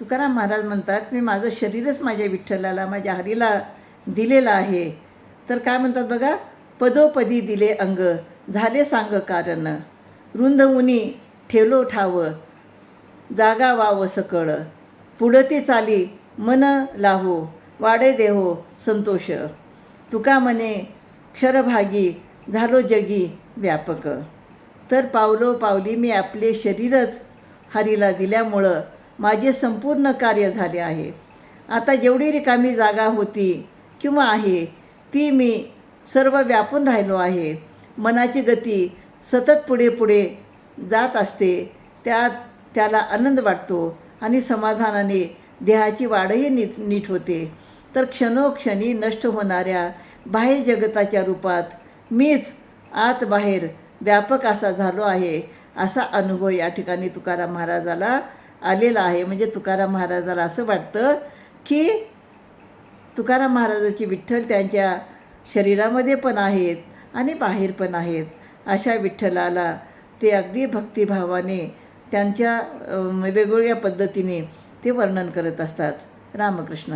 तुकाराम महाराज म्हणतात मी माझं शरीरच माझ्या विठ्ठलाला माझ्या हरीला दिलेलं आहे. तर काय म्हणतात बघा पदोपदी दिले अंग झाले सांग कारण. रुंद उनी ठेवलो ठाव जागा वाव सकळ. पुढती चाली मन लाहो वाडे देहो संतोष. तुका मने क्षरभागी झालो जगी व्यापक. तर पावलो पावली मी आपले शरीरच हरीला दिल्यामुळं माझे संपूर्ण कार्य झाले आहे. आता जेवढी रिकामी जागा होती किंवा आहे ती मी सर्व व्यापून राहिलो आहे. मनाची गती सतत पुढे पुढे जात असते त्यात त्याला आनंद वाटतो आणि समाधानाने देहाची वाढही नीट नीट होते. तर क्षणोक्षणी नष्ट होणाऱ्या बाह्य जगताच्या रूपात मीच आत बाहेर व्यापक असा झालो आहे असा अनुभव या ठिकाणी तुकाराम महाराजाला आलेला आहे म्हणजे तुकाराम महाराजाला असं वाटतं की तुकाराम महाराजाची विठ्ठल त्यांच्या शरीरामध्ये पण आहेत आणि बाहेर पण आहेत. अशा विठ्ठलाला ते अगदी भक्तिभावाने त्यांच्या वेगवेगळ्या पद्धतीने ते वर्णन करत असतात. रामकृष्ण.